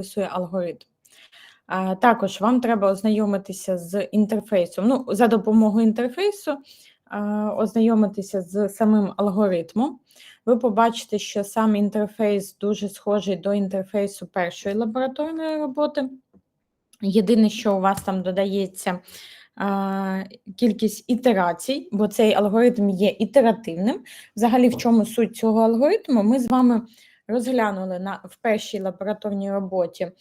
описує алгоритм. Також вам треба ознайомитися з інтерфейсом. Ну, за допомогою інтерфейсу ознайомитися з самим алгоритмом. Ви побачите, що сам інтерфейс дуже схожий до інтерфейсу першої лабораторної роботи. Єдине, що у вас там додається кількість ітерацій, бо цей алгоритм є ітеративним. Взагалі, в чому суть цього алгоритму? Ми з вами розглянули на, в першій лабораторній роботі,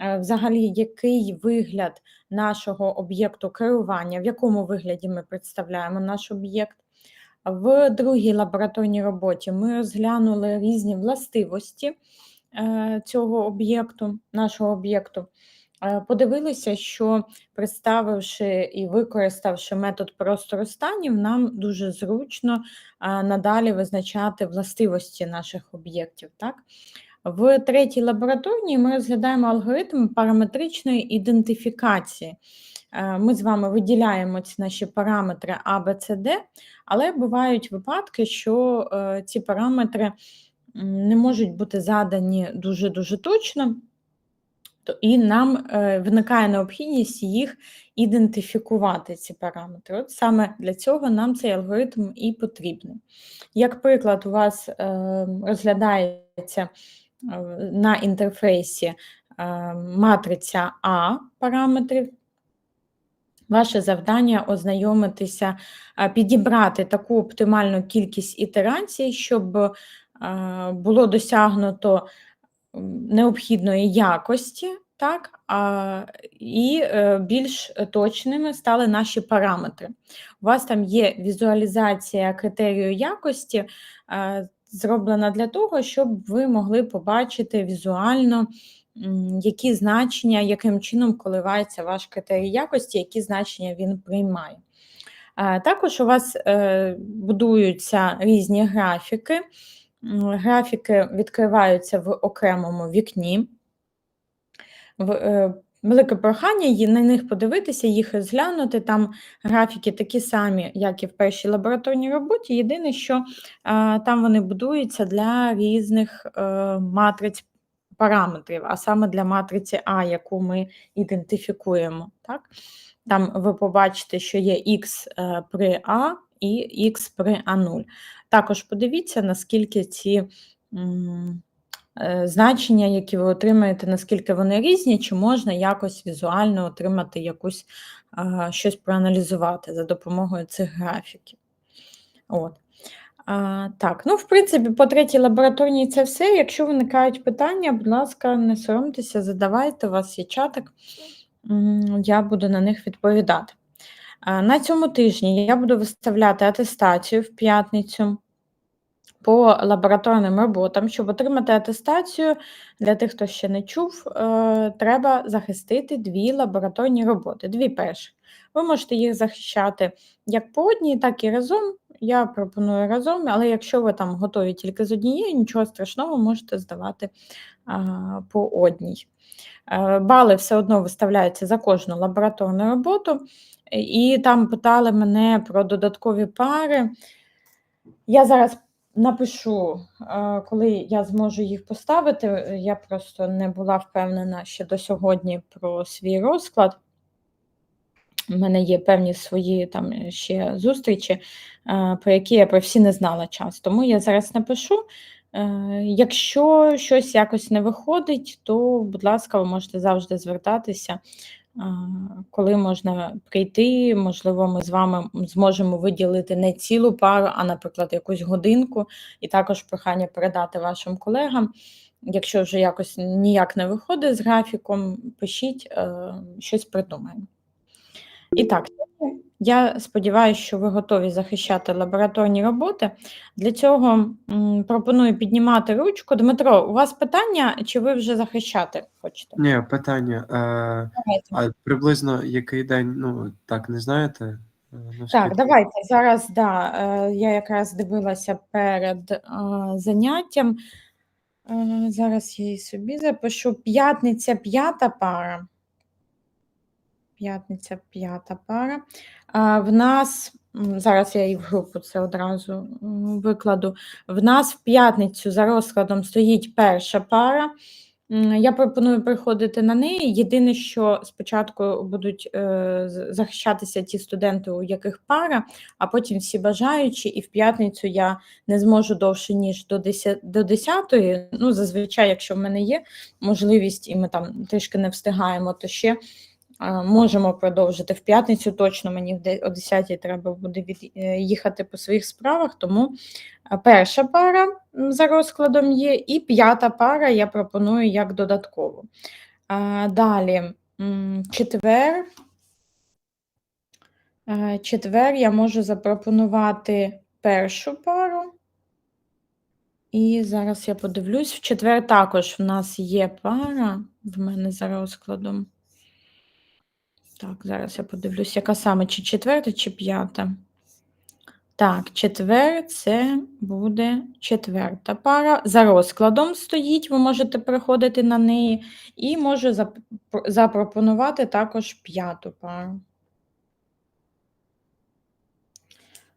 е, взагалі, який вигляд нашого об'єкту керування, в якому вигляді ми представляємо наш об'єкт. В другій лабораторній роботі ми розглянули різні властивості е, цього об'єкту, нашого об'єкту. Е, Подивилися, що представивши і використавши метод простору станів, нам дуже зручно е, надалі визначати властивості наших об'єктів. Так? В третій лабораторній ми розглядаємо алгоритм параметричної ідентифікації. Е, Ми з вами виділяємо ці наші параметри А, Б, С, Д, але бувають випадки, що ці параметри не можуть бути задані дуже-дуже точно, то- і нам е, виникає необхідність їх ідентифікувати, ці параметри. От саме для цього нам цей алгоритм і потрібний. Як приклад, у вас е, розглядається е, на інтерфейсі матриця А параметрів. Ваше завдання ознайомитися, підібрати таку оптимальну кількість ітерацій, щоб було досягнуто необхідної якості, так, а, і е, більш точними стали наші параметри. У вас там є візуалізація критерію якості, е, зроблена для того, щоб ви могли побачити візуально, які значення, яким чином коливається ваш критерій якості, які значення він приймає. Також у вас е, будуються різні графіки. Графіки відкриваються в окремому вікні. Е, велике прохання на них подивитися, їх розглянути. Там графіки такі самі, як і в першій лабораторній роботі. Єдине, що е, там вони будуються для різних е, матриць параметрів, а саме для матриці А, яку ми ідентифікуємо. Так? Там ви побачите, що є Х е, при А і Х при А0. Також подивіться, наскільки ці е, значення, які ви отримаєте, наскільки вони різні, чи можна якось візуально отримати якусь щось проаналізувати за допомогою цих графіків. От. А, так, ну, в принципі, по третій лабораторній це все. Якщо виникають питання, будь ласка, не соромтеся, задавайте, у вас є чатик, я буду на них відповідати. На цьому тижні я буду виставляти атестацію в п'ятницю по лабораторним роботам. Щоб отримати атестацію, для тих, хто ще не чув, е, треба захистити дві лабораторні роботи. Дві перші. Ви можете їх захищати як по одній, так і разом. Я пропоную разом, але якщо ви там готові тільки з однією, нічого страшного, можете здавати по одній. Е, Бали все одно виставляються за кожну лабораторну роботу, і там питали мене про додаткові пари. Я зараз напишу, е, коли я зможу їх поставити. Я просто не була впевнена ще до сьогодні про свій розклад. У мене є певні свої там ще зустрічі, е, про які я про всі не знала час. Тому я зараз напишу. Е, Якщо щось якось не виходить, то, будь ласка, ви можете завжди звертатися, е, коли можна прийти. Можливо, ми з вами зможемо виділити не цілу пару, а, наприклад, якусь годинку, і також прохання передати вашим колегам. Якщо вже якось ніяк не виходить з графіком, пишіть, е, щось придумаємо. І так, я сподіваюся, що ви готові захищати лабораторні роботи. Для цього пропоную піднімати ручку. Дмитро, у вас питання, чи ви вже захищати хочете? Ні, питання. Е, а приблизно який день, ну так не знаєте? Е, наскільки? Так, давайте зараз. Да, е, я якраз дивилася перед заняттям. Зараз я її собі запишу. П'ятниця, п'ята пара. П'ятниця, п'ята пара. А, в нас зараз я її в групу це одразу викладу. В нас в п'ятницю за розкладом стоїть перша пара. Я пропоную приходити на неї. Єдине, що спочатку будуть е, захищатися ті студенти, у яких пара, а потім всі бажаючі, і в п'ятницю я не зможу довше, ніж до 10, до 10. Ну, зазвичай, якщо в мене є можливість, і ми там трішки не встигаємо, то ще можемо продовжити. В п'ятницю точно мені о 10 треба буде е, їхати по своїх справах, тому Перша пара за розкладом є, і п'ята пара я пропоную як додаткову. Далі, четвер. Е, Четвер я можу запропонувати першу пару. І зараз я подивлюсь. В четвер також в нас є пара в мене за розкладом. Так, зараз я подивлюсь, яка саме, чи четверта, чи п'ята. Так, четвер це буде четверта пара. За розкладом стоїть, ви можете приходити на неї, і можу запропонувати також п'яту пару.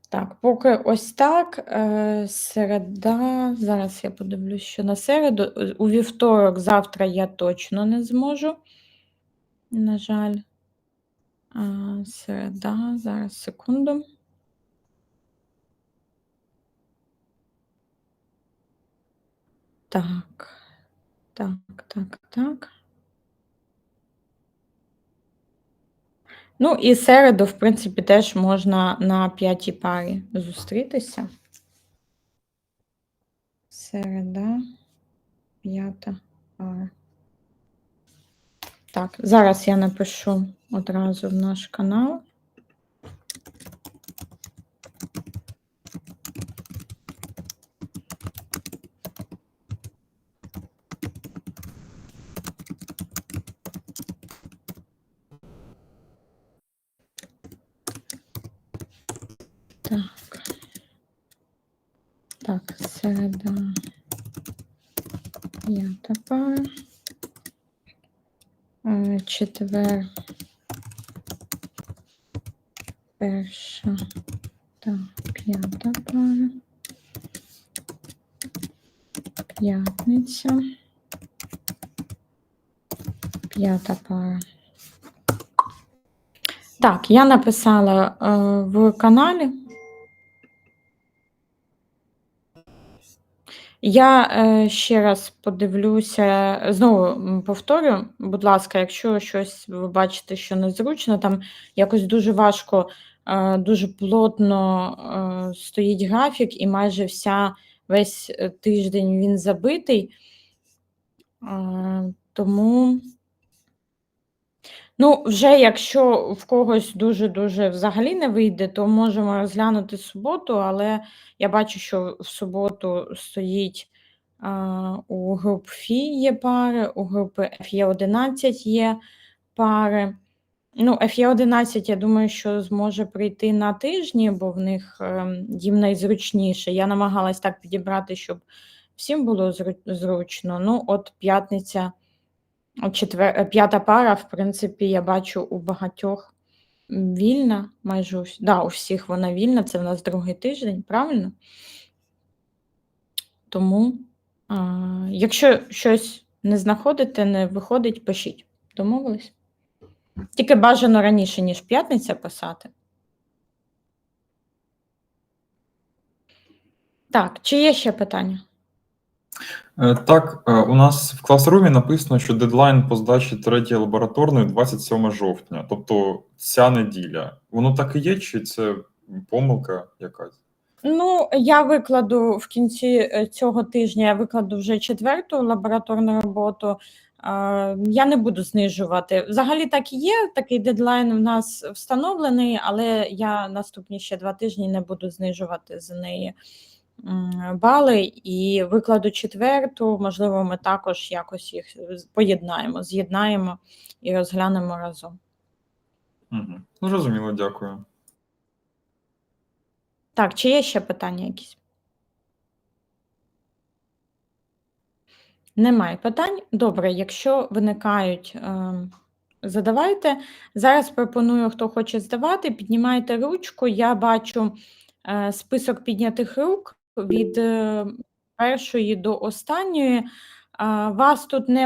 Так, поки ось так. Е, середа. Зараз я подивлюсь, що на середу. Е, У вівторок, завтра я точно не зможу. На жаль. Середа, зараз секунду. Так, так, так, так. Ну, і середу, в принципі, теж можна на п'ятій парі зустрітися. Середа, п'ята пара. Так, зараз я напишу одразу в наш канал. Так. Так, середа. П'ята пара. Е, Четвер. Перша та п'ята пара. П'ятниця. П'ята пара. Так, я написала е, в каналі. Я е, ще раз подивлюся, знову повторю, будь ласка, якщо щось ви бачите, що незручно, там якось дуже важко, е, дуже плотно е, стоїть графік, і майже вся весь тиждень він забитий. Тому, ну, вже якщо в когось дуже-дуже взагалі не вийде, то можемо розглянути суботу, але я бачу, що в суботу стоїть а, у груп Фі є пари, у групи FE11 є пари. Ну, FE11, я думаю, що зможе прийти на тижні, бо в них ем, їм найзручніше. Я намагалась так підібрати, щоб всім було зручно. Ну, от п'ятниця, четвер, е, п'ята пара, в принципі, я бачу у багатьох вільна, майже у, да, у всіх вона вільна, це в нас другий тиждень, правильно? Тому, а, якщо щось не знаходите, не виходить, пишіть. Домовились? Тільки бажано раніше, ніж п'ятниця писати. Так, чи є ще питання? Е, Так, е, у нас в класрумі написано, що дедлайн по здачі третьої лабораторної 27 жовтня, тобто ця неділя. Воно так і є, чи це помилка якась? Ну, я викладу в кінці е, цього тижня, я викладу вже четверту лабораторну роботу. Я не буду знижувати. Взагалі так і є, такий дедлайн в нас встановлений, але я наступні ще два тижні не буду знижувати за неї бали і викладу четверту. Можливо, ми також якось їх поєднаємо, з'єднаємо і розглянемо разом. Угу. Зрозуміло, дякую. Так, чи є ще питання якісь? Немає питань. Добре, якщо виникають, е, задавайте. Зараз пропоную, хто хоче здавати, піднімайте ручку. Я бачу е, список піднятих рук від е, першої до останньої. Вас тут не